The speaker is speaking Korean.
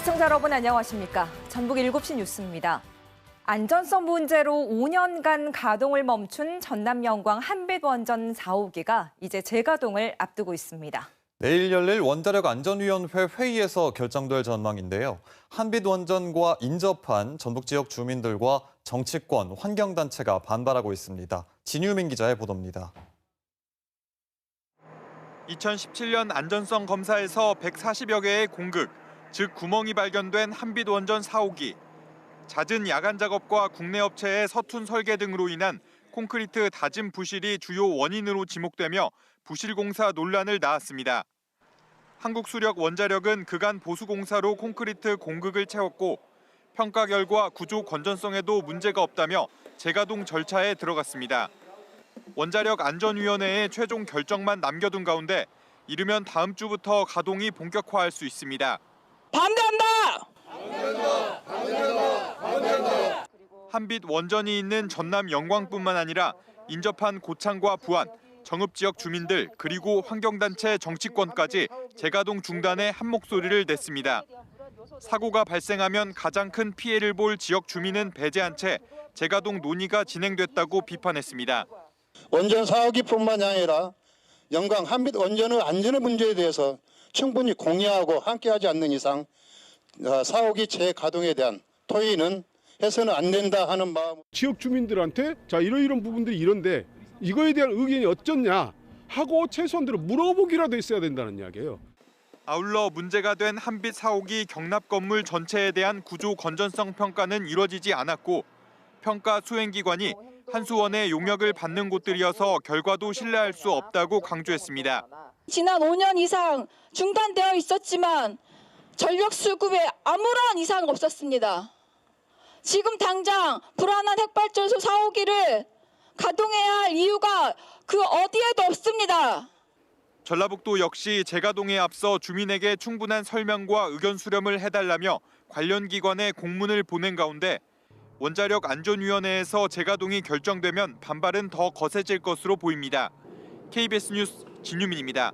시청자 여러분 안녕하십니까? 전북 7시 뉴스입니다. 안전성 문제로 5년간 가동을 멈춘 전남 영광 한빛원전 4호기가 이제 재가동을 앞두고 있습니다. 내일 열릴 원자력 안전위원회 회의에서 결정될 전망인데요. 한빛원전과 인접한 전북 지역 주민들과 정치권, 환경단체가 반발하고 있습니다. 진유민 기자의 보도입니다. 2017년 안전성 검사에서 140여 개의 공극, 즉 구멍이 발견된 한빛 원전 4호기. 잦은 야간 작업과 국내 업체의 서툰 설계 등으로 인한 콘크리트 다짐 부실이 주요 원인으로 지목되며 부실 공사 논란을 낳았습니다. 한국수력 원자력은 그간 보수 공사로 콘크리트 공극을 채웠고 평가 결과 구조 건전성에도 문제가 없다며 재가동 절차에 들어갔습니다. 원자력 안전위원회의 최종 결정만 남겨둔 가운데 이르면 다음 주부터 가동이 본격화할 수 있습니다. 반대한다! 한빛 원전이 있는 전남 영광뿐만 아니라 인접한 고창과 부안, 정읍 지역 주민들 그리고 환경단체 정치권까지 재가동 중단에 한 목소리를 냈습니다. 사고가 발생하면 가장 큰 피해를 볼 지역 주민은 배제한 채 재가동 논의가 진행됐다고 비판했습니다. 원전 사호기뿐만이 아니라 영광 한빛 원전의 안전의 문제에 대해서 충분히 공유하고 함께하지 않는 이상 어, 사호기 재가동에 대한 토의는 해서는 안 된다 하는 마음. 지역 주민들한테 자 이런 이런 부분들이 이런데 이거에 대한 의견이 어쩌냐 하고 최소한대로 물어보기라도 있어야 된다는 이야기예요. 아울러 문제가 된 한빛 사옥이 경납 건물 전체에 대한 구조 건전성 평가는 이뤄지지 않았고 평가 수행기관이 한수원의 용역을 받는 곳들이어서 결과도 신뢰할 수 없다고 강조했습니다. 지난 5년 이상 중단되어 있었지만 전력 수급에 아무런 이상 없었습니다. 지금 당장 불안한 핵발전소 4호기를 가동해야 할 이유가 그 어디에도 없습니다. 전라북도 역시 재가동에 앞서 주민에게 충분한 설명과 의견 수렴을 해달라며 관련 기관에 공문을 보낸 가운데 원자력 안전위원회에서 재가동이 결정되면 반발은 더 거세질 것으로 보입니다. KBS 뉴스 진유민입니다.